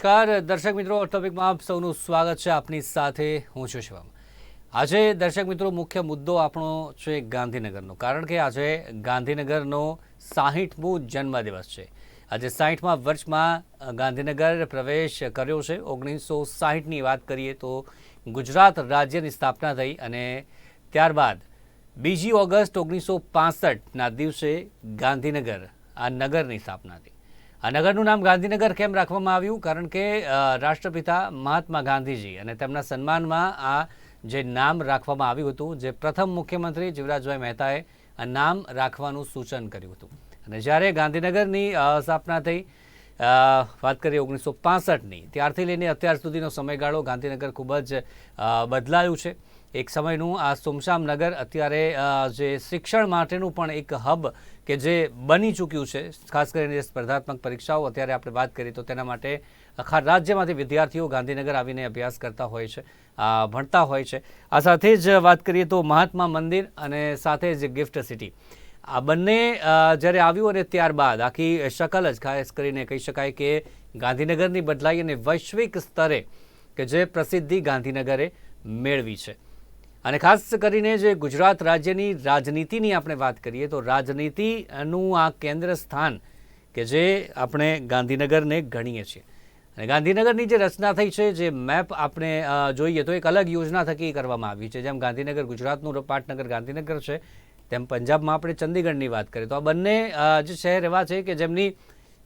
નમસ્કાર. દર્શક મિત્રો, ટોપિકમાં આપ સૌનું સ્વાગત છે આપની સાથે. હું છું શિવમ. આજે દર્શક મિત્રો, મુખ્ય મુદ્દો આપણો છે ગાંધીનગરનો. કારણ કે આજે ગાંધીનગરનો સાહીઠમો જન્મદિવસ છે. આજે સાહીઠમા વર્ષમાં ગાંધીનગર પ્રવેશ કર્યો છે. ઓગણીસો સાહીઠની વાત કરીએ તો ગુજરાત રાજ્યની સ્થાપના થઈ અને ત્યારબાદ બીજી ઓગસ્ટ ઓગણીસો પાસઠના દિવસે ગાંધીનગર આ નગરની સ્થાપના થઈ. આ નગરનું નામ ગાંધીનગર કેમ રાખવામાં આવ્યું? કારણ કે રાષ્ટ્રપિતા મહાત્મા ગાંધીજી અને તેમના સન્માનમાં આ જે નામ રાખવામાં આવ્યું હતું, જે પ્રથમ મુખ્યમંત્રી જીવરાજભાઈ મહેતાએ આ નામ રાખવાનું સૂચન કર્યું હતું. અને જ્યારે ગાંધીનગરની સ્થાપના થઈ વાત કરીએ ઓગણીસો પાસઠની, ત્યારથી લઈને અત્યાર સુધીનો સમયગાળો ગાંધીનગર ખૂબ જ બદલાયું છે. એક સમયનું આ સુમશામ નગર અત્યારે જે શિક્ષણ માટેનું પણ એક હબ કે જે બની ચૂક્યું છે, ખાસ કરીને સ્પર્ધાત્મક પરીક્ષાઓ અત્યારે આપણે વાત કરીએ તો તેના માટે આખા રાજ્યમાંથી વિદ્યાર્થીઓ ગાંધીનગર આવીને અભ્યાસ કરતા હોય છે ભણતા હોય છે. આ સાથે જ વાત કરીએ તો મહાત્મા મંદિર અને સાથે જ ગિફ્ટ સિટી. આ બંને જ્યારે આવ્યું અને ત્યારબાદ આખી શકલ જ ખાસ કરીને કહી શકાય કે ગાંધીનગરની બદલાઈ અને વૈશ્વિક સ્તરે કે જે પ્રસિદ્ધિ ગાંધીનગરે મેળવી છે. અને ખાસ કરીને જે ગુજરાત રાજ્યની રાજનીતિની આપણે વાત કરીએ તો રાજનીતિનું આ કેન્દ્ર સ્થાન કે જે આપણે ગાંધીનગરને ગણીએ છીએ. અને ગાંધીનગરની જે રચના થઈ છે, જે મેપ આપણે જોઈએ તો એક અલગ યોજના થકી કરવામાં આવી છે. જેમ ગાંધીનગર ગુજરાતનું પાટનગર ગાંધીનગર છે, તેમ પંજાબમાં આપણે ચંદીગઢની વાત કરીએ તો આ બંને જે શહેર એવા છે કે જેમની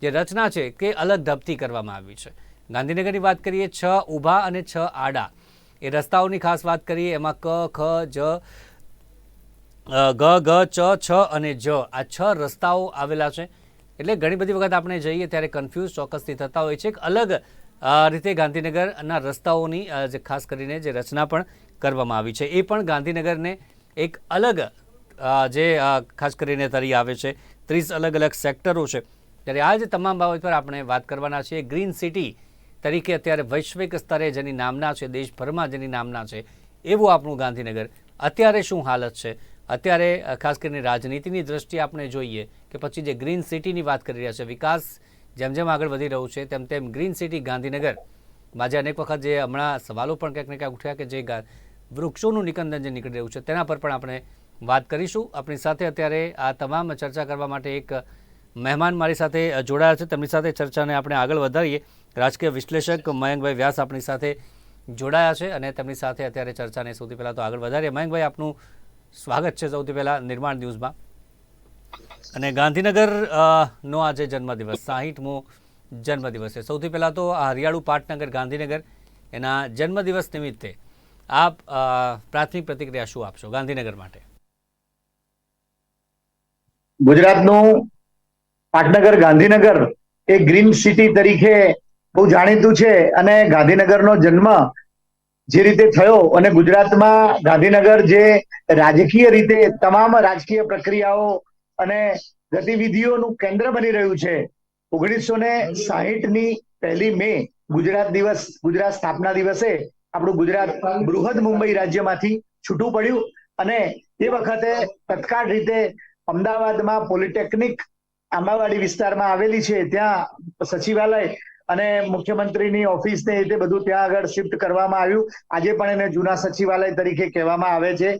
જે રચના છે કે અલગ ધબથી કરવામાં આવી છે. ગાંધીનગરની વાત કરીએ, છ ઊભા અને છ આડા. એ રસ્તાઓની ખાસ વાત કરીએ, એમાં ક, ખ, જ ગ ગ, ચ, છ અને જ આ છ રસ્તાઓ આવેલા છે. એટલે ઘણી બધી વખત આપણે જઈએ ત્યારે કન્ફ્યુઝ ચોક્કસથી થતા હોય છે એક અલગ રીતે ગાંધીનગરના રસ્તાઓની જે ખાસ કરીને જે રચના પણ કરવામાં આવી છે. એ પણ ગાંધીનગરને એક અલગ જે ખાસ કરીને તરી આવે છે. ત્રીસ અલગ અલગ સેક્ટરો છે. ત્યારે આ જ તમામ બાબત પર આપણે વાત કરવાના છીએ. ગ્રીન સિટી તરીકે અત્યારે વૈશ્વિક સ્તરે જેની નામના છે, દેશભરમાં જેની નામના છે, એવું આપણું ગાંધીનગર. અત્યારે શું હાલત છે? અત્યારે ખાસ કરીને રાજનીતિની દ્રષ્ટિએ આપણે જોઈએ કે પછી જે ગ્રીન સિટીની વાત કરી રહ્યા છે, વિકાસ જેમ જેમ આગળ વધી રહ્યું છે, તેમ તેમ ગ્રીન સિટી ગાંધીનગર. આજે અનેક વખત જે હમણાં સવાલો પણ ક્યાંક ને ક્યાંક ઉઠ્યા કે જે વૃક્ષોનું નિકંદન જે નીકળી રહ્યું છે, તેના પર પણ આપણે વાત કરીશું. આપણી સાથે અત્યારે આ તમામ ચર્ચા કરવા માટે એક મહેમાન મારી સાથે જોડાયા છે. તેમની સાથે ચર્ચાને આપણે આગળ વધારીએ. રાજકીય વિશ્લેષક મયંકભાઈ વ્યાસ આપણી સાથે જોડાયા છે અને તેમની સાથે અત્યારે ચર્ચાને સૌથી પહેલાં તો આગળ વધારીએ. મયંકભાઈ, આપનું સ્વાગત છે સૌથી પહેલાં નિર્માણ ન્યૂઝમાં. અને ગાંધીનગર નો આજે જન્મદિવસ, સાહીઠમો જન્મદિવસ છે. સૌથી પહેલાં તો આ હરિયાળુ પાટનગર, ગાંધીનગર, એના જન્મદિવસ નિમિત્તે આપ પ્રાથમિક પ્રતિક્રિયા શું આપશો ગાંધીનગર માટે? ગુજરાતનું પાટનગર, ગાંધીનગર એ ગ્રીન સિટી તરીકે બહુ જાણીતું છે અને ગાંધીનગરનો જન્મ જે રીતે થયો અને ગુજરાતમાં ગાંધીનગર જે રાજકીય રીતે તમામ રાજકીય પ્રક્રિયાઓ અને ગતિવિધિઓનું કેન્દ્ર બની રહ્યું છે. ઓગણીસો ને સાહીઠની પહેલી મે ગુજરાત દિવસ, ગુજરાત સ્થાપના દિવસે આપણું ગુજરાત બૃહદ મુંબઈ રાજ્યમાંથી છૂટું પડ્યું અને એ વખતે તત્કાળ રીતે અમદાવાદમાં પોલિટેકનિક આંબાવાડી વિસ્તારમાં આવેલી છે. ત્યાં સચિવાલય અને મુખ્યમંત્રીની ઓફિસ ને એ બધું ત્યાં આગળ શિફ્ટ કરવામાં આવ્યું. આજે પણ એને જૂના સચિવાલય તરીકે કહેવામાં આવે છે.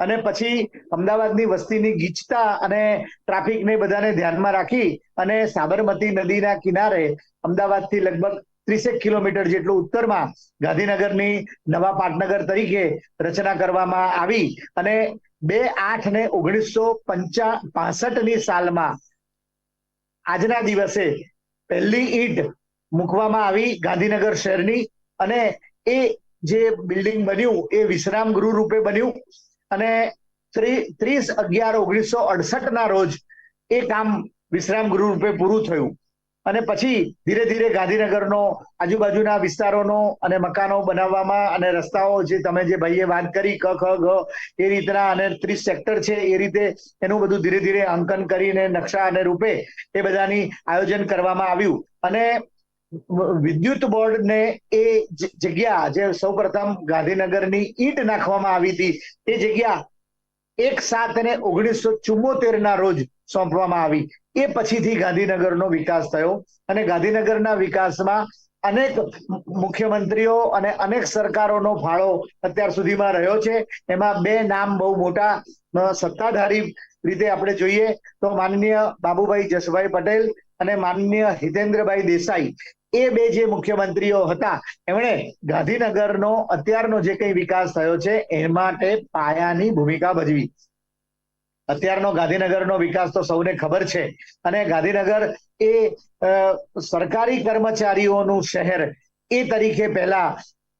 અને પછી અમદાવાદની વસ્તીની ગીચતા અને ટ્રાફિકને બધાને ધ્યાનમાં રાખી અને સાબરમતી નદીના કિનારે અમદાવાદથી લગભગ ત્રીસેક કિલોમીટર જેટલું ઉત્તરમાં ગાંધીનગરની નવા પાટનગર તરીકે રચના કરવામાં આવી. અને બે આઠ ને ઓગણીસો પંચા પાસઠની સાલમાં આજના દિવસે પહેલી ઈંટ મૂકવામાં આવી ગાંધીનગર શહેરની અને એ જે બિલ્ડિંગ બન્યું એ વિશ્રામ ગૃહ રૂપે બન્યું. અને ત્રી- ત્રીસ અગિયાર ઓગણીસો અડસઠ ના રોજ એ કામ વિશ્રામ ગૃહ રૂપે પૂરું થયું. અને પછી ધીરે ધીરે ગાંધીનગરનો આજુબાજુના વિસ્તારોનો અને મકાનો બનાવવામાં અને રસ્તાઓ જે તમે જે ભાઈએ વાત કરી, ક, ખ, ગ, એ રીતના અને ત્રીસ સેક્ટર છે એ રીતે એનું બધું ધીરે ધીરે અંકન કરીને નકશા અને રૂપે એ બધાની આયોજન કરવામાં આવ્યું. અને વિદ્યુત બોર્ડને એ જગ્યા જે સૌપ્રથમ ગાંધીનગરની ઈટ નાખવામાં આવી હતી. એ જગ્યા એક સાત અને ઓગણીસો ચુમ્મોતેર ના રોજ સોંપવામાં આવી. એ પછીથી ગાંધીનગરનો વિકાસ થયો અને ગાંધીનગરના વિકાસમાં અનેક મુખ્યમંત્રીઓ અને અનેક સરકારોનો ફાળો અત્યાર સુધીમાં રહ્યો છે. એમાં બે નામ બહુ મોટા સત્તાધારી રીતે આપણે જોઈએ તો માનનીય બાબુભાઈ જસભાઈ પટેલ અને માનનીય હિતેન્દ્રભાઈ દેસાઈ. એ બે જે મુખ્યમંત્રીઓ હતા, એમણે ગાંધીનગરનો અત્યારનો જે કંઈ વિકાસ થયો છે, એ માટે પાયાની ભૂમિકા ભજવી. અત્યારનો ગાંધીનગરનો વિકાસ તો સૌને ખબર છે, અને ગાંધીનગર એ સરકારી કર્મચારીઓનું શહેર એ તરીકે પહેલા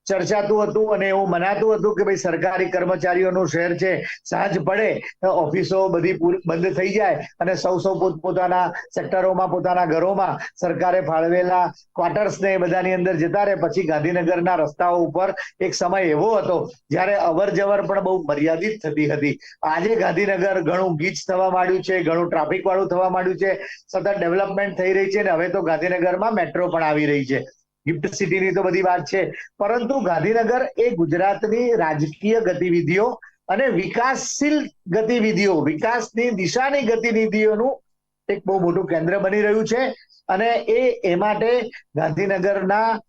ચર્ચાતું હતું અને એવું મનાતું હતું કે ભાઈ સરકારી કર્મચારીઓનું શહેર છે, સાંજ પડે ઓફિસો બધી બંધ થઈ જાય અને સૌ સૌ પોતપોતાના સેક્ટરોમાં, પોતાના ઘરોમાં સરકારે ફાળવેલા ક્વાર્ટર્સને એ બધાની અંદર જતા રહે. પછી ગાંધીનગરના રસ્તાઓ ઉપર એક સમય એવો હતો જ્યારે અવર જવર પણ બહુ મર્યાદિત થતી હતી. આજે ગાંધીનગર ઘણું ગીચ થવા માંડ્યું છે, ઘણું ટ્રાફિક વાળું થવા માંડ્યું છે, સતત ડેવલપમેન્ટ થઈ રહી છે અને હવે તો ગાંધીનગરમાં મેટ્રો પણ આવી રહી છે. ગિફ્ટ સિટીની તો બધી વાત છે. પરંતુ ગાંધીનગર એ ગુજરાતની રાજકીય ગતિવિધિઓ અને વિકાસશીલ ગતિવિધિઓ, વિકાસની દિશાની ગતિવિધિઓનું એક બહુ મોટું કેન્દ્ર બની રહ્યું છે. અને એ એ માટે ગાંધીનગરના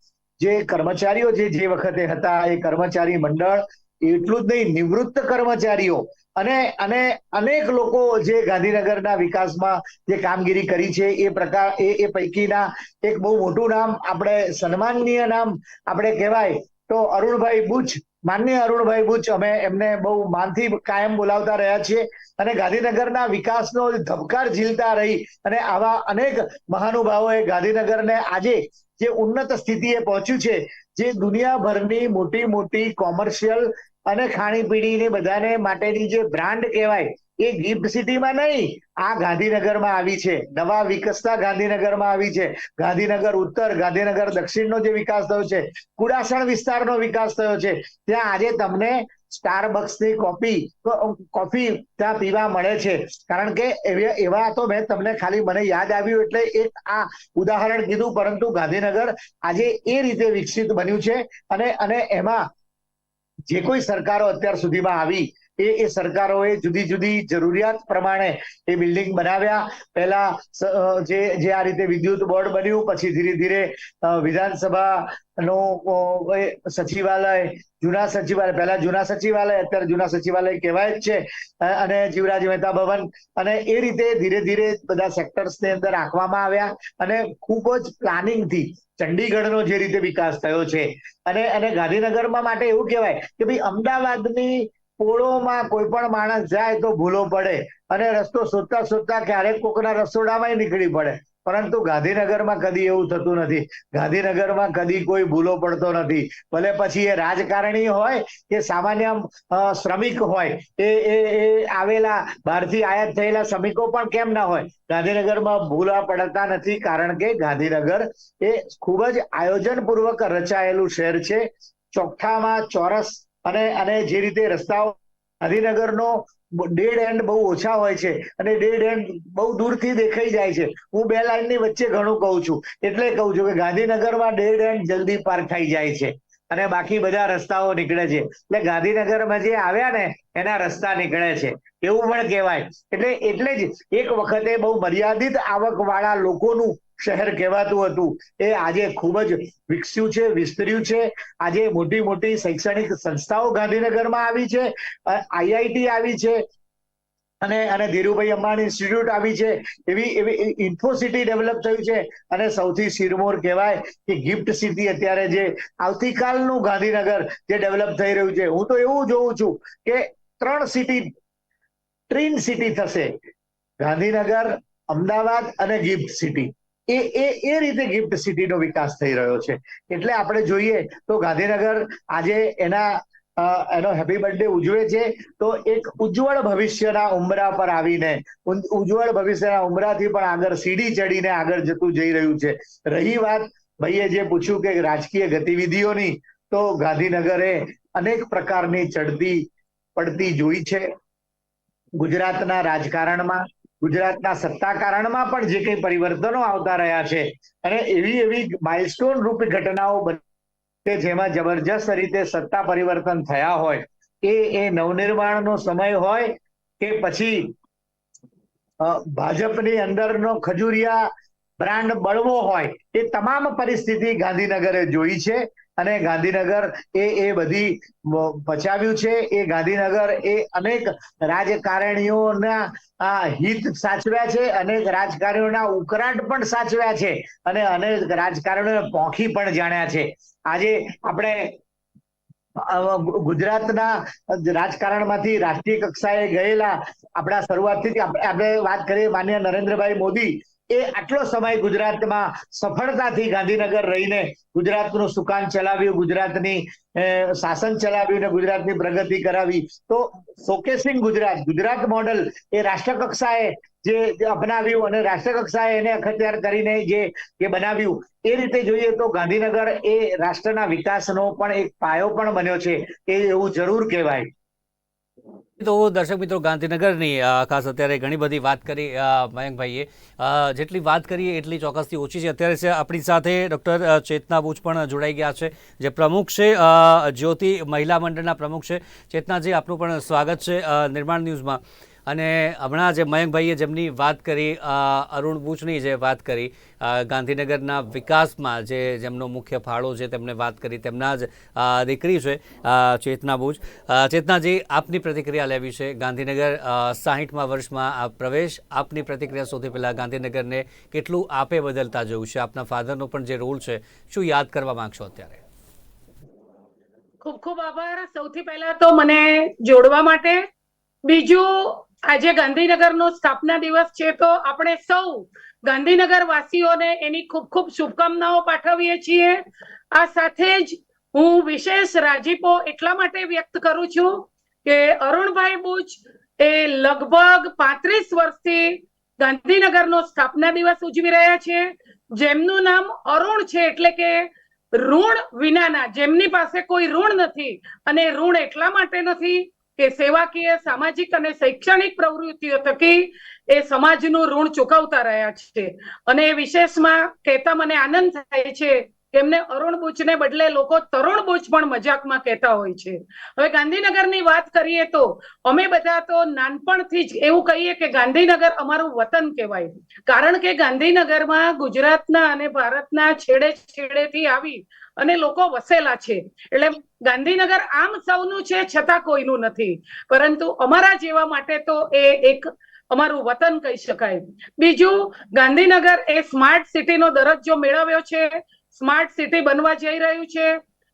જે કર્મચારીઓ જે જે વખતે હતા એ કર્મચારી મંડળ એટલું જ નહીં, નિવૃત્ત કર્મચારીઓ અને અને અનેક લોકો જે ગાંધીનગરના વિકાસમાં જે કામગીરી કરી છે, એ પ્રકાર, એ એ પૈકીના એક બહુ મોટું નામ આપણે સન્માનનીય નામ આપણે કહેવાય. તો અરુણભાઈ બુચ માન્ય અરુણભાઈ બુચ, અમે એમને બહુ માનથી કાયમ બોલાવતા રહ્યા છીએ અને ગાંધીનગરના વિકાસનો ધબકાર ઝીલતા રહી અને આવા અનેક મહાનુભાવોએ ગાંધીનગરને આજે જે ઉન્નત સ્થિતિએ પહોંચ્યું છે, જે દુનિયાભરની મોટી મોટી કોમર્શિયલ અને ખાણીપીણીની બધાને માટેની જે બ્રાન્ડ કહેવાય, એ ગિફ્ટ સિટીમાં નહીં, આ ગાંધીનગરમાં આવી છે. નવા વિકસતા ગાંધીનગરમાં આવી છે. ગાંધીનગર ઉત્તર, ગાંધીનગર દક્ષિણનો જે વિકાસ થયો છે, કુડાસણ વિસ્તારનો વિકાસ થયો છે. ત્યાં આજે તમને સ્ટારબક્સની કોફી કોફી ત્યાં પીવા મળે છે. કારણ કે એવા તો મેં તમને ખાલી મને યાદ આવ્યું એટલે એક આ ઉદાહરણ કીધું, પરંતુ ગાંધીનગર આજે એ રીતે વિકસિત બન્યું છે અને અને એમાં જે કોઈ સરકારો અત્યાર સુધીમાં આવી એ એ સરકારોએ જુદી જુદી જરૂરિયાત પ્રમાણે એ બિલ્ડિંગ બનાવ્યા. પહેલા જે જે આ રીતે વિદ્યુત બોર્ડ બન્યું, પછી ધીરે ધીરે વિધાનસભા નો સચિવાલય, જૂના સચિવાલય, પહેલા જૂના સચિવાલય, અત્યારે જૂના સચિવાલય કહેવાય જ છે. અને જીવરાજ મહેતા ભવન. અને એ રીતે ધીરે ધીરે બધા સેક્ટર્સની અંદર રાખવામાં આવ્યા. અને ખૂબ જ પ્લાનિંગથી ચંડીગઢનો જે રીતે વિકાસ થયો છે. અને અને ગાંધીનગરમાં માટે એવું કહેવાય કે ભાઈ અમદાવાદની પોળોમાં કોઈ પણ માણસ જાય તો ભૂલો પડે અને રસ્તો શોધતા શોધતા ક્યારેક કોકના રસોડામાં નીકળી પડે. પરંતુ ગાંધીનગરમાં કદી એવું થતું નથી. ગાંધીનગરમાં કદી કોઈ ભૂલો પડતો નથી. ભલે પછી એ રાજકારણી હોય કે સામાન્ય શ્રમિક હોય, એ એ એ આવેલા, બહારથી આયાત થયેલા શ્રમિકો પણ કેમ ના હોય? ગાંધીનગરમાં ભૂલા પડતા નથી કારણ કે ગાંધીનગર એ ખૂબ જ આયોજનપૂર્વક રચાયેલું શહેર છે. ચોખ્ઠામાં ચોરસ અને અને જે રીતે રસ્તાઓ ગાંધીનગરનો ડેડ એન્ડ બહુ ઓછા હોય છે અને ડેડ એન્ડ બહુ દૂરથી દેખાઈ જાય છે. હું બે લાઈનની વચ્ચે ઘણું કહું છું. એટલે કહું છું કે ગાંધીનગરમાં ડેડ એન્ડ જલ્દી પાર થઈ જાય છે અને બાકી બધા રસ્તાઓ નીકળે છે. એટલે ગાંધીનગરમાં જે આવ્યા ને, એના રસ્તા નીકળે છે. એવું પણ કહેવાય. એટલે એટલે જ એક વખતે બહુ મર્યાદિત આવક વાળા લોકોનું શહેર કહેવાતું હતું. એ આજે ખૂબ જ વિકસ્યું છે, વિસ્તર્યું છે. આજે મોટી મોટી શૈક્ષણિક સંસ્થાઓ ગાંધીનગરમાં આવી છે આઈઆઈટી આવી છે, અને અને ધીરુભાઈ અંબાણી ઇન્સ્ટિટ્યૂટ આવી છે. એવી એવી ઇન્ફોસિટી ડેવલપ થયું છે. અને સૌથી શિરમોર કહેવાય કે ગિફ્ટ સિટી અત્યારે જે આવતીકાલનું ગાંધીનગર જે ડેવલપ થઈ રહ્યું છે. હું તો એવું જોઉં છું કે ત્રણ સિટી ટ્રીન સિટી થશે. ગાંધીનગર, અમદાવાદ અને ગિફ્ટ સિટી. એ એ એ રીતે ગિફ્ટ સિટીનો વિકાસ થઈ રહ્યો છે. એટલે આપણે જોઈએ તો ગાંધીનગર આજે એના એનો હેપી બર્થડે ઉજવે છે, તો એક ઉજ્જવળ ભવિષ્યના ઉમરા પર આવીને ઉજ્જવળ ભવિષ્યના ઉમરાથી પણ આગળ સીડી ચડીને આગળ જતું જઈ રહ્યું છે. રહી વાત ભાઈએ જે પૂછ્યું કે રાજકીય ગતિવિધિઓની, તો ગાંધીનગરે અનેક પ્રકારની ચડતી, પડતી જોઈ છે. ગુજરાતના રાજકારણમાં ગુજરાતના સત્તાકારણમાં પણ જે કંઈ પરિવર્તનો આવતા રહ્યા છે અને એવી એવી માઇલસ્ટોન રૂપી ઘટનાઓ કે જેમાં જબરજસ્ત રીતે સત્તા પરિવર્તન થયા હોય, એ એ નવનિર્માણનો સમય હોય કે પછી ભાજપની અંદરનો ખજુરિયા બ્રાન્ડ બળવો હોય, એ તમામ પરિસ્થિતિ ગાંધીનગરે જોઈ છે. અને ગાંધીનગર એ એ બધી પચાવ્યું છે. એ ગાંધીનગર એ અનેક રાજકારણીઓના હિત સાચવ્યા છે. અનેક રાજકારણીઓના ઉકરાટ પણ સાચવ્યા છે. અને અનેક રાજકારણીઓને પોંખી પણ જાણ્યા છે. આજે આપણે ગુજરાતના રાજકારણમાંથી રાષ્ટ્રીય કક્ષાએ ગયેલા આપણા શરૂઆતથી આપણે વાત કરીએ. માન્ય નરેન્દ્રભાઈ મોદી એ આટલો સમય ગુજરાતમાં સફળતાથી ગાંધીનગર રહીને ગુજરાતનું સુકાન ચલાવ્યું, ગુજરાતની શાસન ચલાવ્યું ને ગુજરાતની પ્રગતિ કરાવી. તો શોકેસિંગ ગુજરાત ગુજરાત મોડલ એ રાષ્ટ્રકક્ષાએ જે અપનાવ્યું અને રાષ્ટ્રકક્ષાએ એને અખત્યાર કરીને જે જે બનાવ્યું, એ રીતે જોઈએ તો ગાંધીનગર એ રાષ્ટ્રના વિકાસનો પણ એક પાયો પણ બન્યો છે, એ એવું જરૂર કહેવાય. તો દર્શક મિત્રો ગાંધીનગરની ખાસ અત્યારે ઘણી બધી વાત કરી મયંકભાઈએ. જેટલી વાત કરીએ એટલી ચોક્કસથી ઓછી છે. અત્યારે આપણી સાથે ડૉક્ટર ચેતના બુચ પણ જોડાઈ ગયા છે, જે પ્રમુખ છે જ્યોતિ મહિલા મંડળના પ્રમુખ છે. ચેતનાજી, આપનું પણ સ્વાગત છે નિર્માણ ન્યૂઝમાં. અને હમણાં જે મયંકભાઈએ જેમની વાત કરી અરુણ બુચની જે વાત કરી ગાંધીનગરના વિકાસમાં જે જેમનો મુખ્ય ફાળો છે તેમને વાત કરી તેમના જ દીકરી છે ચેતના બુચ. ચેતનાજી, આપની પ્રતિક્રિયા લેવી છે. ગાંધીનગર સાહીઠમાં વર્ષમાં આ પ્રવેશ, આપની પ્રતિક્રિયા સૌથી પહેલાં ગાંધીનગરને કેટલું આપે બદલતા જોયું છે? આપના ફાધરનો પણ જે રોલ છે, શું યાદ કરવા માંગશો અત્યારે? ખૂબ ખૂબ આભાર. સૌથી પહેલા તો મને જોડવા માટે. બીજું આજે ગાંધીનગરનો સ્થાપના દિવસ છે તો આપણે સૌ ગાંધીનગર વાસીઓને એની ખૂબ ખૂબ શુભકામનાઓ પાઠવીએ છીએ. આ સાથે જ હું વિશેષ રાજીપો એટલા માટે વ્યક્ત કરું છું કે અરુણભાઈ બુચ એ લગભગ પાંત્રીસ વર્ષથી ગાંધીનગરનો સ્થાપના દિવસ ઉજવી રહ્યા છે. જેમનું નામ અરુણ છે એટલે કે ઋણ વિનાના, જેમની પાસે કોઈ ઋણ નથી અને ઋણ એટલા માટે નથી કે સેવાકીય સામાજિક અને શૈક્ષણિક પ્રવૃત્તિઓ થકી એ સમાજનું ઋણ ચૂકવતા રહ્યા છે. અને એ વિશેષમાં કહેતા મને આનંદ થાય છે તેમને અરુણ બુચને બદલે લોકો તરુણ બુચ પણ મજાકમાં કહેતા હોય છે. હવે ગાંધીનગરની વાત કરીએ તો અમે બધા તો નાનપણથી જ એવું કહીએ કે ગાંધીનગર અમારું વતન કહેવાય. કારણ કે ગાંધીનગરમાં ગુજરાતના અને ભારતના છેડે છેડેથી આવી અને લોકો વસેલા છે. એટલે ગાંધીનગર આમ સૌનું છે છતાં કોઈનું નથી. પરંતુ અમારા જેવા માટે તો એ એક અમારું વતન કહી શકાય. બીજું, ગાંધીનગર એ સ્માર્ટ સિટીનો દરજ્જો મેળવ્યો છે. સ્માર્ટ સિટી બનવા જઈ રહ્યું છે.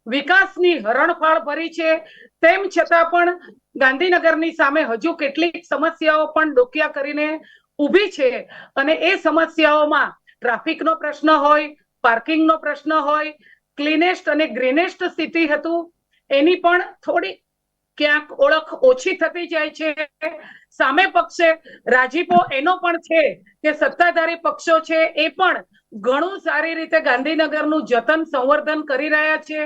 વિકાસની હરણફાળ ભરી છે. તેમ છતાં પણ ગાંધીનગરની સામે હજુ કેટલીક સમસ્યાઓ પણ ડોકિયા કરીને ઊભી છે. અને એ સમસ્યાઓમાં ટ્રાફિકનો પ્રશ્ન હોય, પાર્કિંગનો પ્રશ્ન હોય ક્લીનેસ્ટ અને ગ્રીનેસ્ટ સિટી હતું. એની પણ થોડી ક્યાંક ઓળખ ઓછી થતી જાય છે. સામે પક્ષે રાજીપો એનો પણ છે કે સત્તાધારી પક્ષો છે એ પણ ઘણું સારી રીતે ગાંધીનગરનું જતન સંવર્ધન કરી રહ્યા છે.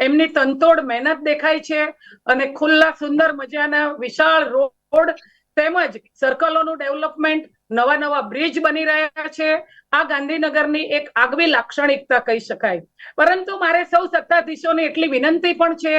એમની તંતોડ મહેનત દેખાય છે અને ખુલ્લા સુંદર મજાના વિશાળ રોડ તેમજ સર્કલોનું ડેવલપમેન્ટ નવા નવા બ્રિજ બની રહ્યા છે. આ ગાંધીનગરની એક આગવી લાક્ષણિકતા કહી શકાય. પરંતુ મારે સૌ સત્તાધીશોને એટલી વિનંતી પણ છે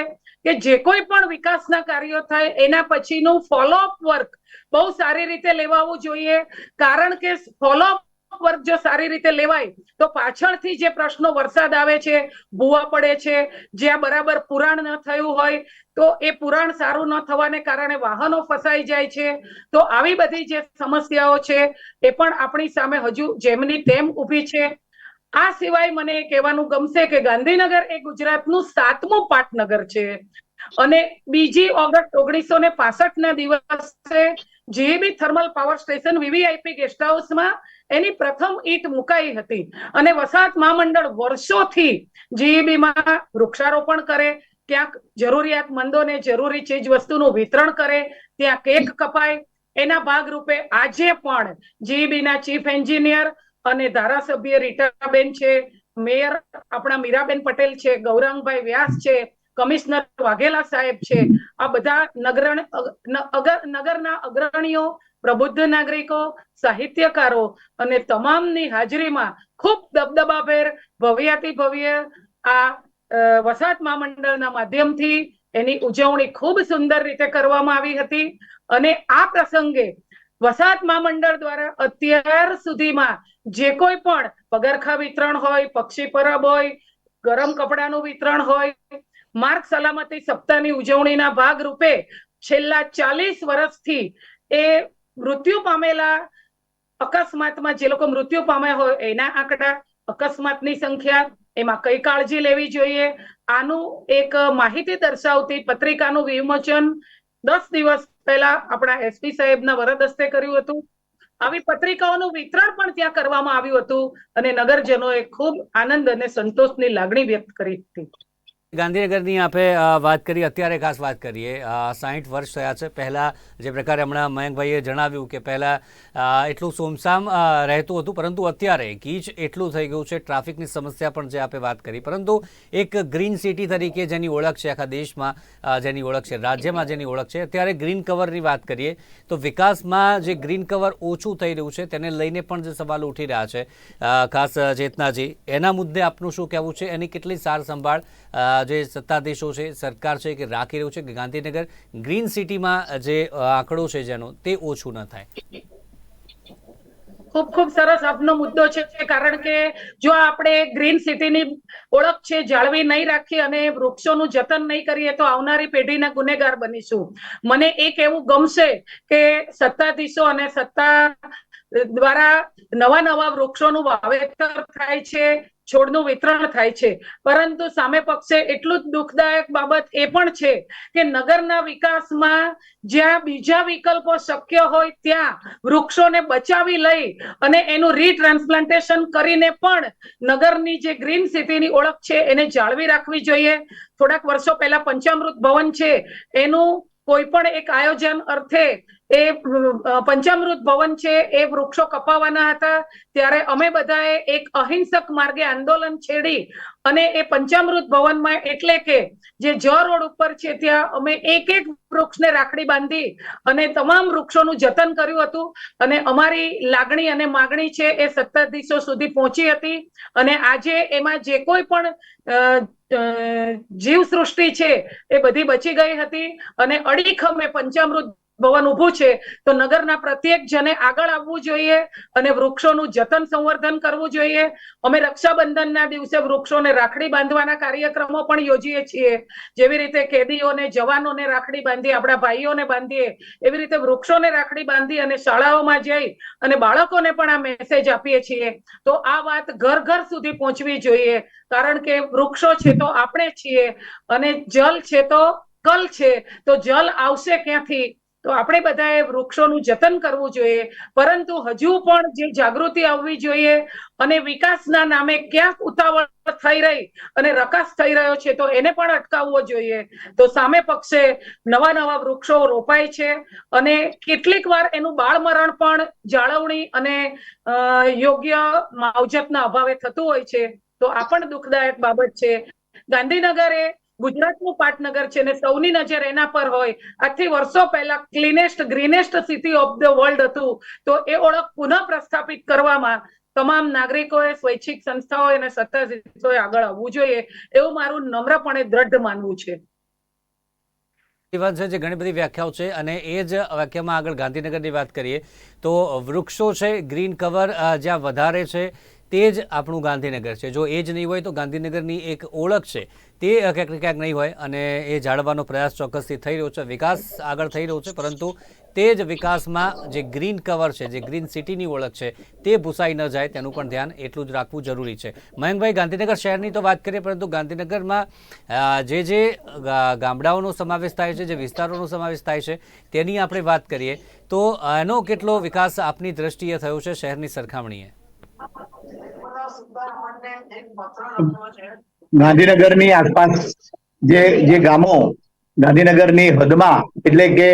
કે જે કોઈ પણ વિકાસના કાર્યો થાય, એના પછીનું ફોલોઅપ વર્ક બહુ સારી રીતે લેવાવું જોઈએ. કારણ કે ફોલોઅપ વર્ક જો સારી રીતે લેવાય, તો પાછળથી જે પ્રશ્નો વરસાદ આવે છે, ભૂવા પડે છે, જ્યાં બરાબર પુરાણ ન થયું હોય, તો એ પુરાણ સારું ન થવાને કારણે વાહનો ફસાઈ જાય છે. તો આવી બધી જે સમસ્યાઓ છે, એ પણ આપણી સામે હજુ જેમની તેમ ઊભી છે. આ સિવાય મને કહેવાનું ગમશે કે ગાંધીનગર એ ગુજરાતનું સાતમું પાટનગર છે. અને બીજી ઓગસ્ટ ઓગણીસો ને પાસઠ ના દિવસે GB thermal power station VVIP guest હાઉસમાં એની પ્રથમ ઈટ મુકાઈ હતી. અને વસાહત મહામંડળ વર્ષોથી જીઈબીમાં વૃક્ષારોપણ કરે, ક્યાંક જરૂરિયાતમંદોને જરૂરી ચીજ વસ્તુનું વિતરણ કરે, ત્યાં કેક કપાય. એના ભાગરૂપે આજે પણ જીઈબીના ચીફ એન્જિનિયર અને ધારાસભ્ય રીટાબેન છે, મેયર આપણા મીરાબેન પટેલ છે, ગૌરાંગભાઈ વ્યાસ છે, કમિશનર વાઘેલા સાહેબ છે. આ બધા અગર- નગરના અગ્રણીઓ પ્રબુદ્ધ નાગરિકો, સાહિત્યકારો અને તમામની હાજરીમાં ખૂબ દબદબાભેર ભવ્યાતિ ભવ્ય આ વસાત મહામંડળના માધ્યમથી એની ઉજવણી ખૂબ સુંદર રીતે કરવામાં આવી હતી અને આ પ્રસંગે વસાત મહામંડળ દ્વારા અત્યાર સુધીમાં જે કોઈ પણ પગરખા વિતરણ હોય, પક્ષી પરબ હોય, ગરમ કપડાનું વિતરણ હોય, માર્ગ સલામતી સપ્તાહની ઉજવણીના ભાગ રૂપે છેલ્લા ચાલીસ વર્ષથી એ મૃત્યુ પામેલા અકસ્માતમાં જે લોકો મૃત્યુ પામ્યા હોય એના આંકડા અકસ્માતની સંખ્યા એમાં કઈ કાળજી લેવી જોઈએ? આનું એક માહિતી દર્શાવતી પત્રિકાનું વિમોચન દસ દિવસ પહેલા આપણા એસપી સાહેબના વરદ હસ્તે કર્યું હતું. આવી પત્રિકાઓનું વિતરણ પણ ત્યાં કરવામાં આવ્યું હતું અને નગરજનોએ ખૂબ આનંદ અને સંતોષની લાગણી વ્યક્ત કરી હતી. ગાંધીનગરની આપણે વાત કરીએ અત્યારે ખાસ વાત કરીએ. સાહીઠ વર્ષ થયા છે. પહેલાં જે પ્રકારે હમણાં મયંકભાઈએ જણાવ્યું કે પહેલાં એટલું સોમસામ રહેતું હતું, પરંતુ અત્યારે ગીચ એટલું થઈ ગયું છે. ટ્રાફિકની સમસ્યા પણ જે આપણે વાત કરી. પરંતુ એક ગ્રીન સિટી તરીકે જેની ઓળખ છે, આખા દેશમાં જેની ઓળખ છે, રાજ્યમાં જેની ઓળખ છે, અત્યારે ગ્રીન કવરની વાત કરીએ, તો વિકાસમાં જે ગ્રીન કવર ઓછું થઈ રહ્યું છે, તેને લઈને પણ જે સવાલો ઉઠી રહ્યા છે. ખાસ ચેતનાજી એના મુદ્દે આપનું શું કહેવું છે? એની કેટલી સાર સંભાળ જે સત્તાધીશો છે, સરકાર છે કે રાખી રહ્યું છે કે ગાંધીનગર ગ્રીન સિટીમાં જે આંકડો છે જેનો, તે ઓછું ન થાય. ખૂબ ખૂબ સરસ આપનો મુદ્દો છે કારણ કે જો આપણે ગ્રીન સિટીની ઓળખ છે જાળવી નહીં રાખીએ અને વૃક્ષોનું જતન નહીં કરીએ તો આવનારી પેઢીના ગુનેગાર બનીશું. મને એક એવું ગમશે કે સત્તાધીશો અને સત્તા દ્વારા નવા નવા વૃક્ષોનું વાવેતર થાય છે, છોડનું વિતરણ થાય છે. પરંતુ સામે પક્ષે એટલું જ દુઃખદાયક બાબત એ પણ છે કે નગરના વિકાસમાં જ્યાં બીજા વિકલ્પો શક્ય હોય ત્યાં વૃક્ષોને બચાવી લઈ અને એનું રીટ્રાન્સપ્લાન્ટેશન કરીને પણ નગરની જે ગ્રીન સિટીની ઓળખ છે એને જાળવી રાખવી જોઈએ. થોડાક વર્ષો પહેલા પંચામૃત ભવન છે, એનું કોઈ પણ એક આયોજન અર્થે એ પંચામૃત ભવન છે, એ વૃક્ષો કપાવાના હતા. ત્યારે અમે બધાએ એક અહિંસક માર્ગે આંદોલન છેડી અને એ પંચામૃત ભવનમાં એટલે કે જે જ રોડ ઉપર છે, ત્યાં અમે એક એક વૃક્ષને રાખડી બાંધી અને તમામ વૃક્ષોનું જતન કર્યું હતું. અને અમારી લાગણી અને માગણી છે, એ સત્તાધીશો સુધી પહોંચી હતી. અને આજે એમાં જે કોઈ પણ જીવ સૃષ્ટિ છે, એ બધી બચી ગઈ હતી. અને અડીખમે પંચામૃત ભવન ઊભું છે. તો નગરના પ્રત્યેક જને આગળ આવવું જોઈએ અને વૃક્ષોનું જતન સંવર્ધન કરવું જોઈએ. અમે રક્ષાબંધનના દિવસે વૃક્ષોને રાખડી બાંધવાના કાર્યક્રમો પણ યોજીએ છીએ. જેવી રીતે કેદીઓને, જવાનોને રાખડી બાંધી, આપણા ભાઈઓને બાંધીએ, એવી રીતે વૃક્ષોને રાખડી બાંધી અને શાળાઓમાં જઈ અને બાળકોને પણ આ મેસેજ આપીએ છીએ. તો આ વાત ઘર ઘર સુધી પહોંચવી જોઈએ. કારણ કે વૃક્ષો છે તો આપણે છીએ અને જલ છે તો કલ છે. તો જલ આવશે ક્યાંથી? તો આપણે બધાએ વૃક્ષોનું જતન કરવું જોઈએ. પરંતુ હજુ પણ જે જાગૃતિ આવવી જોઈએ અને વિકાસના નામે ક્યાંક ઉતાવળ થઈ રહી અને રકાસ થઈ રહ્યો છે, તો એને પણ અટકાવવો જોઈએ. તો સામે પક્ષે નવા નવા વૃક્ષો રોપાય છે અને કેટલીક વાર એનું બાળમરણ પણ જાળવણી અને યોગ્ય માવજતના અભાવે થતું હોય છે. તો આ પણ દુઃખદાયક બાબત છે. ગાંધીનગર ગુજરાતનું પાટનગર છે ને સૌની નજર એના પર હોય. આજથી વર્ષો પહેલા cleanest greenest city of the world હતું. તો એ ઓળખ પુનઃ પ્રસ્થાપિત કરવામાં તમામ નાગરિકોએ, સ્વૈચ્છિક સંસ્થાઓએ અને સત્તાધીશોએ આગળ આવવું જોઈએ. એવું મારું નમ્રપણે દ્રઢ માનવું છે. વાત છે જે ઘણી બધી વ્યાખ્યાઓ છે અને એ જ વ્યાખ્યામાં આગળ ગાંધીનગરની વાત કરીએ તો વૃક્ષો છે ગ્રીન કવર જ્યાં વધારે છે તે જ આપણું ગાંધીનગર છે. જો એ જ નહીં હોય તો ગાંધીનગરની એક ઓળખ છે. તે ક્યાંક ક્યાંક નહીં હોય અને એ જાળવવાનો પ્રયાસ ચોક્કસથી થઈ રહ્યો છે. વિકાસ આગળ થઈ રહ્યો છે, પરંતુ તે જ વિકાસમાં જે ગ્રીન કવર છે, જે ગ્રીન સિટીની ઓળખ છે, તે ભૂસાઈ ન જાય, તેનું પણ ધ્યાન એટલું જ રાખવું જરૂરી છે. મયંકભાઈ, ગાંધીનગર શહેરની તો વાત કરીએ, પરંતુ ગાંધીનગરમાં જે જે ગામડાઓનો સમાવેશ થાય છે, જે વિસ્તારોનો સમાવેશ થાય છે, તેની આપણે વાત કરીએ, તો એનો કેટલો વિકાસ આપની દ્રષ્ટિએ થયો છે શહેરની સરખામણીએ? ગાંધીનગરની આસપાસ જે જે ગામો, ગાંધીનગરની હદમાં, એટલે કે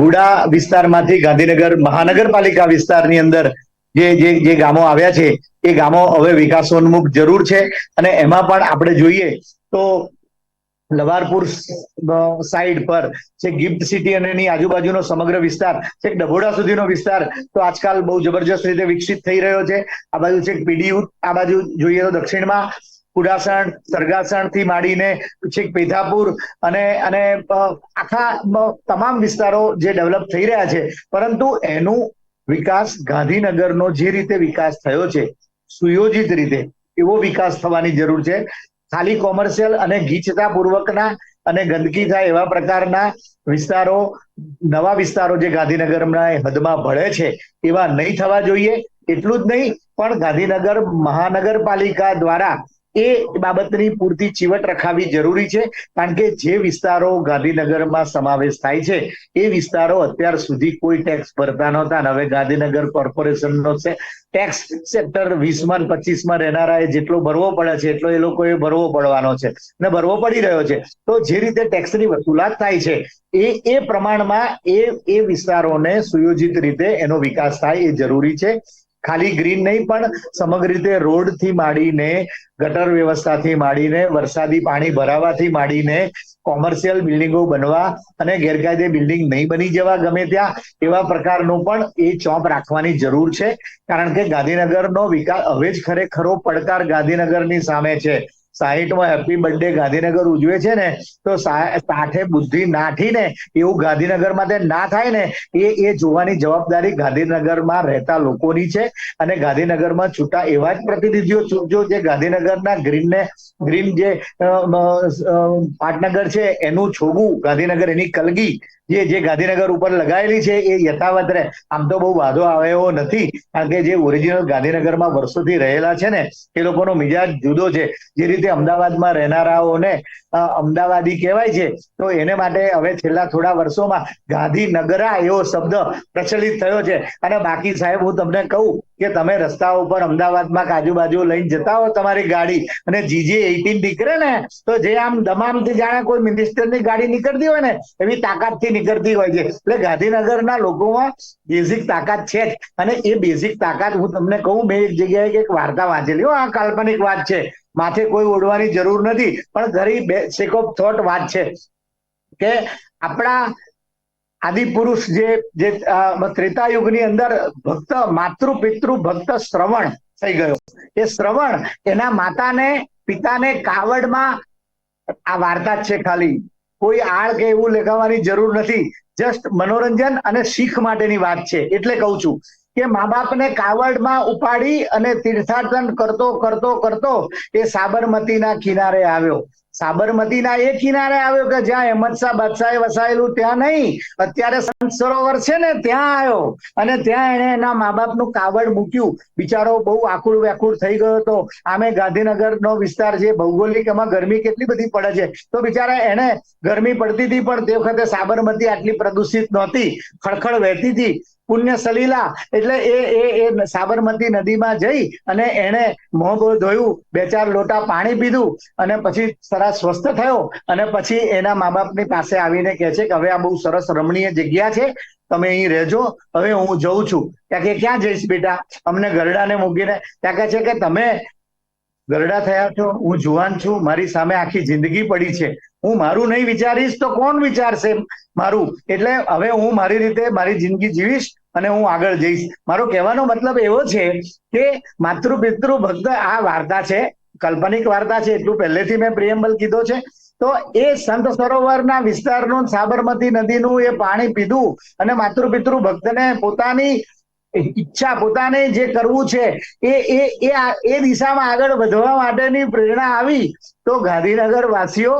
ગુડા વિસ્તારમાંથી ગાંધીનગર મહાનગરપાલિકા વિસ્તારની અંદર જે જે જે ગામો આવ્યા છે, એ ગામો હવે વિકાસોન્મુખ જરૂર છે. અને એમાં પણ આપણે જોઈએ તો લવારપુર સાઈડ પર જે ગિફ્ટ સિટી અને એની આજુબાજુનો સમગ્ર વિસ્તાર છેક ડભોડા સુધીનો વિસ્તાર, તો આજકાલ બહુ જબરજસ્ત રીતે વિકસિત થઈ રહ્યો છે. આ બાજુ છેક પીડીયુ, આ બાજુ જોઈએ તો દક્ષિણમાં કુડાસણ સરગાસણથી માંડીને છેક પેથાપુર અને અને આખા તમામ વિસ્તારો જે ડેવલપ થઈ રહ્યા છે. પરંતુ એનું વિકાસ ગાંધીનગરનો જે રીતે વિકાસ થયો છે, સુયોજિત રીતે, એવો વિકાસ થવાની જરૂર છે. ખાલી કોમર્શિયલ અને ગીચતા પૂર્વકના અને ગંદકી થાય એવા પ્રકારના વિસ્તારો, નવા વિસ્તારો જે ગાંધીનગરના હદમાં ભળે છે, એવા નહીં થવા જોઈએ. એટલું જ નહીં, પણ ગાંધીનગર મહાનગરપાલિકા દ્વારા એ બાબતની પૂરતી ચીવટ રખાવી જરૂરી છે. કારણ કે જે વિસ્તારો ગાંધીનગરમાં સમાવેશ થાય છે, એ વિસ્તારો અત્યાર સુધી કોઈ ટેક્સ ભરતા નહોતા અને હવે ગાંધીનગર કોર્પોરેશનનો છે. ટેક્સ સેક્ટર વીસમાં પચીસમાં રહેનારાએ જેટલો ભરવો પડે છે, એટલો એ લોકોએ ભરવો પડવાનો છે ને ભરવો પડી રહ્યો છે. તો જે રીતે ટેક્સની વસૂલાત થાય છે, એ એ પ્રમાણમાં એ એ વિસ્તારોને સુયોજિત રીતે એનો વિકાસ થાય એ જરૂરી છે. ખાલી ગ્રીન નહીં, પણ સમગ્ર રીતે રોડથી માંડીને, ગટર વ્યવસ્થાથી માંડીને, વરસાદી પાણી ભરાવાથી માંડીને કોમર્શિયલ બિલ્ડિંગો બનવા અને ગેરકાયદે બિલ્ડિંગ નહીં બની જવા ગમે ત્યાં, એવા પ્રકારનું પણ એ ચોપ રાખવાની જરૂર છે. કારણ કે ગાંધીનગરનો વિકાસ હવે જ ખરેખરો પડકાર ગાંધીનગરની સામે છે. સાહીઠમાં હેપી બર્થડે ગાંધીનગર ઉજવે છે ને, તો સાઠે બુદ્ધિ નાઠીને, એવું ગાંધીનગર માટે ના થાય ને, એ એ જોવાની જવાબદારી ગાંધીનગરમાં રહેતા લોકોની છે. અને ગાંધીનગરમાં છૂટા એવા જ પ્રતિનિધિઓ ચૂંટજો જે ગાંધીનગરના ગ્રીનને ગ્રીન જે પાટનગર છે, એનું છોગું ગાંધીનગર એની કલગી જે જે ગાંધીનગર ઉપર લગાયેલી છે, એ યથાવત રહે. આમ તો બહુ વાંધો આવે એવો નથી, કારણ કે જે ઓરિજિનલ ગાંધીનગરમાં વર્ષોથી રહેલા છે ને, એ લોકોનો મિજાજ જુદો છે. જે રીતે અમદાવાદમાં રહેનારાઓને અમદાવાદી કહેવાય છે, તો એને માટે હવે છેલ્લા થોડા વર્ષોમાં ગાંધીનગરા એવો શબ્દ પ્રચલિત થયો છે. અને બાકી સાહેબ, હું તમને કહું કે તમે રસ્તા ઉપર અમદાવાદમાં આજુબાજુ લઈને જતા હો તમારી ગાડી. અને જીજે એઇટીન નીકળે ને, તો જે આમ દમામથી જાણે કોઈ મિનિસ્ટરની ગાડી નીકળતી હોય ને, એવી તાકાતથી નીકળતી હોય છે. એટલે ગાંધીનગરના લોકોમાં બેઝિક તાકાત છે જ. અને એ બેઝિક તાકાત હું તમને કહું, મેં એક જગ્યાએ એક વાર્તા વાંચેલી. હો, આ કાલ્પનિક વાત છે. માથે કોઈ ઓઢવાની જરૂર નથી. પણ ઘરી બે શેક ઓફ થોટ વાત છે. કે આપણા આદિપુરુષ જે જે ત્રેતા યુગની અંદર ભક્ત માતૃ પિતૃ ભક્ત શ્રવણ થઈ ગયો. એ શ્રવણ એના માતાને, પિતાને કાવડમાં, આ વાર્તા જ છે ખાલી. કોઈ આળ કે એવું લગાવવાની જરૂર નથી. જસ્ટ મનોરંજન અને શીખ માટેની વાત છે. એટલે કહું છું કે મા બાપને કાવડમાં ઉપાડી અને તીર્થાટન કરતો કરતો કરતો એ સાબરમતીના કિનારે આવ્યો. સાબરમતીના એ કિનારે આવ્યો કે જ્યાં અહેમદ શાહ બાદશાહે વસાયેલું ત્યાં નહીં. અત્યારે સંત સરોવર છે ને, ત્યાં આવ્યો. અને ત્યાં એને એના મા બાપનું કાવડ મૂક્યું. બિચારો બહુ આકુળ વ્યાકુળ થઈ ગયો હતો. આમે ગાંધીનગરનો વિસ્તાર છે, ભૌગોલિક એમાં ગરમી કેટલી બધી પડે છે. તો બિચારા એને ગરમી પડતી હતી, પણ તે વખતે સાબરમતી આટલી પ્રદૂષિત નહોતી. ખળખળ વહેતી હતી. પુણ્ય સલીલા. એટલે એ એ એ સાબરમતી નદીમાં જઈ અને એને મોં ધોયું, બે ચાર લોટા પાણી પીધું અને પછી સરસ સ્વસ્થ થયો અને પછી એના મા બાપની પાસે આવીને કહે છે કે, હવે આ બહુ સરસ રમણીય જગ્યા છે. તમે અહીં રહેજો. હવે હું જઉં છું. ત્યાં કે, ક્યાં જઈશ બેટા? અમને ગરડાને મૂકીને. ત્યાં કહે છે કે, તમે ગરડા થયા છો. હું જુવાન છું. મારી સામે આખી જિંદગી પડી છે. હું મારું નહીં વિચારીશ તો કોણ વિચારશે? મારું. એટલે હવે હું મારી રીતે મારી જિંદગી જીવીશ અને હું આગળ જઈશ. મારો કહેવાનો મતલબ એવો છે કે માતૃ પિતૃ ભક્ત આ વાર્તા છે, કાલ્પનિક વાર્તા છે, એટલું પહેલેથી મેં પ્રિયમ્બલ કીધો છે. તો એ સંત સરોવરના વિસ્તારનું સાબરમતી નદીનું એ પાણી પીધું અને માતૃ પિતૃ ભક્તને પોતાની ઈચ્છા, પોતાને જે કરવું છે, એ એ એ એ દિશામાં આગળ વધવા માટેની પ્રેરણા આવી. તો ગાંધીનગર વાસીઓ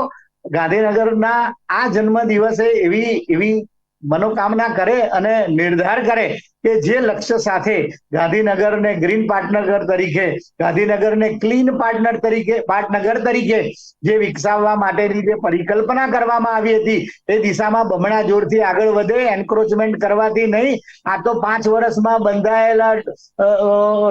ગાંધીનગરના આ જન્મ દિવસે એવી એવી મનોકામના કરે અને નિર્ધાર કરે કે જે લક્ષ્ય સાથે ગાંધીનગરને ગ્રીન પાર્ટનર તરીકે, ગાંધીનગરને ક્લીન પાર્ટનર તરીકે, પાટનગર તરીકે જે વિકસાવવા માટેની જે પરિકલ્પના કરવામાં આવી હતી, એ દિશામાં બમણા જોરથી આગળ વધે એન્ક્રોચમેન્ટ કરવાથી નહીં, આ તો પાંચ વર્ષમાં બંધાયેલા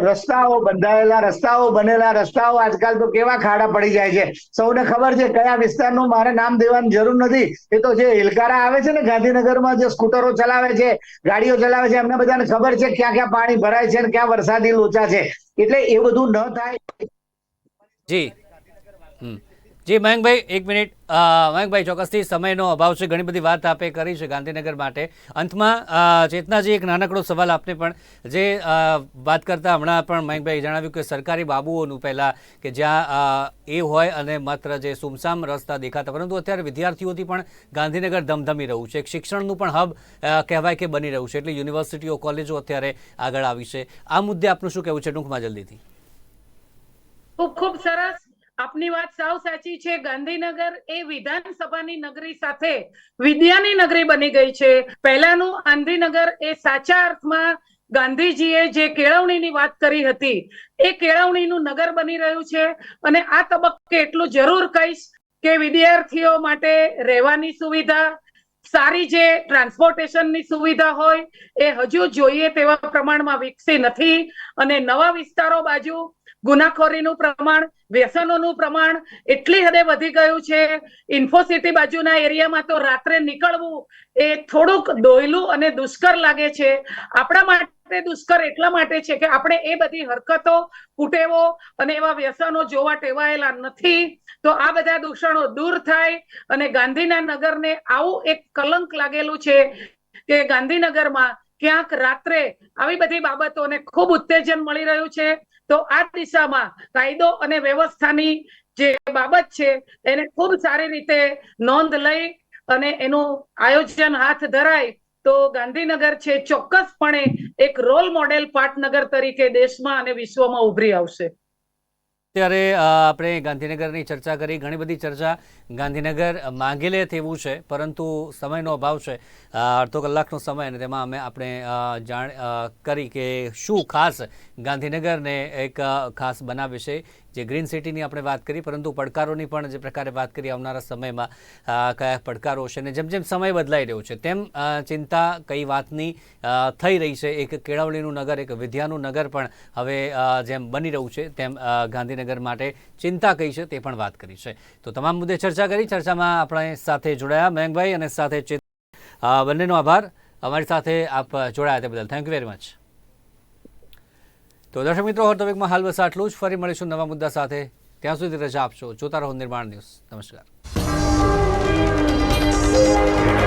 રસ્તાઓ બંધાયેલા રસ્તાઓ, બનેલા રસ્તાઓ આજકાલ તો કેવા ખાડા પડી જાય છે. સૌને ખબર છે કયા વિસ્તારનું મારે નામ દેવાની જરૂર નથી. એ તો જે હિલકારા આવે છે ને ગાંધીનગરમાં જે સ્કૂટરો ચલાવે છે, ગાડીઓ ચલાવે છે, એમને બધાને ખબર છે ક્યાં ક્યાં પાણી ભરાય છે ને ક્યાં વરસાદી લોચા છે? એટલે એ બધું ન થાય. જી. હમ. જી, મયંકભાઈ, એક મિનિટ. મયંકભાઈ, ચોક્કસથી સમયનો અભાવ છે. ઘણી બધી વાત આપે કરી છે ગાંધીનગર માટે. અંતમાં ચેતનાજી, એક નાનકડો સવાલ આપને પણ. જે વાત કરતા હમણાં પણ મયંકભાઈ જણાવ્યું કે સરકારી બાબુઓનું પહેલાં કે જ્યાં એ હોય અને માત્ર જે સુમસામ રસ્તા દેખાતા, પરંતુ અત્યારે વિદ્યાર્થીઓથી પણ ગાંધીનગર ધમધમી રહ્યું છે. એક શિક્ષણનું પણ હબ કહેવાય કે બની રહ્યું છે. એટલે યુનિવર્સિટીઓ, કોલેજો અત્યારે આગળ આવી છે. આ મુદ્દે આપનું શું કહેવું છે ટૂંકમાં જલ્દીથી? ખૂબ ખૂબ સરસ. આપની વાત સાવ સાચી છે. ગાંધીનગર એ વિધાનસભાની નગરી સાથે વિદ્યાની નગરી બની ગઈ છે. પહેલાનું ગાંધીનગર એ સાચા અર્થમાં ગાંધીજીએ જે કેળવણીની વાત કરી હતી, એ કેળવણીનું નગર બની રહ્યું છે અને આ તબક્કે એટલું જરૂર કહીશ કે વિદ્યાર્થીઓ માટે રહેવાની સુવિધા, સારી જે ટ્રાન્સપોર્ટેશનની સુવિધા હોય, એ હજુ જોઈએ તેવા પ્રમાણમાં વિકસી નથી અને નવા વિસ્તારો બાજુ ગુનાખોરીનું પ્રમાણ, વ્યસનોનું પ્રમાણ એટલી હદે વધી ગયું છે. ઇન્ફોસિટી બાજુના એરિયામાં તો રાત્રે નીકળવું એ થોડુંક દોયલું અને દુષ્કર લાગે છે. આપણા માટે દુષ્કર એટલા માટે છે કે આપણે એ બધી હરકતો કુટેવો અને એવા વ્યસનો જોવા ટેવાયેલા નથી. તો આ બધા દૂષણો દૂર થાય અને ગાંધીના નગરને આવું એક કલંક લાગેલું છે કે ગાંધીનગરમાં ક્યાંક રાત્રે આવી બધી બાબતોને ખૂબ ઉત્તેજન મળી રહ્યું છે. તો આ દિશામાં કાયદો અને વ્યવસ્થાની જે બાબત છે, એને ખૂબ સારી રીતે નોંધ લઈ અને એનું આયોજન હાથ ધરાય તો ગાંધીનગર છે, ચોક્કસપણે એક રોલ મોડેલ પાટનગર તરીકે દેશમાં અને વિશ્વમાં ઉભરી આવશે. અત્યારે આપણે ગાંધીનગરની ચર્ચા કરી, ઘણી બધી ચર્ચા ગાંધીનગર માંગેલે તેવું છે, પરંતુ સમયનો અભાવ છે. અડધો કલાકનો સમય અને તેમાં અમે આપણે જાણ કરી કે શું ખાસ ગાંધીનગરને એક ખાસ બનાવે છે જે ગ્રીન સિટીની આપણે વાત કરી, પરંતુ પડકારોની પણ જે પ્રકારે વાત કરી આવનારા સમયમાં કયા પડકારો છે અને જેમ જેમ સમય બદલાઈ રહ્યો છે, તેમ ચિંતા કઈ વાતની થઈ રહી છે. એક કેળવણીનું નગર, એક વિદ્યાનું નગર પણ હવે જેમ બની રહ્યું છે, તેમ ગાંધીનગર માટે ચિંતા કઈ છે તે પણ વાત કરી છે. તો તમામ મુદ્દે ચર્ચા કરી, ચર્ચામાં આપણે સાથે જોડાયા મયંકભાઈ અને સાથે બંનેનો આભાર. અમારી સાથે આપ જોડાયા તે બદલ. થેન્ક યુ વેરી મચ તો દર્શક મિત્રો હોટ ટોપિકમાં હાલ બસ આટલું જ. ફરી મળીશું નવા મુદ્દા સાથે. ત્યાં સુધી રજા આપશો. જોતા રહો નિર્માણ ન્યૂઝ. નમસ્કાર.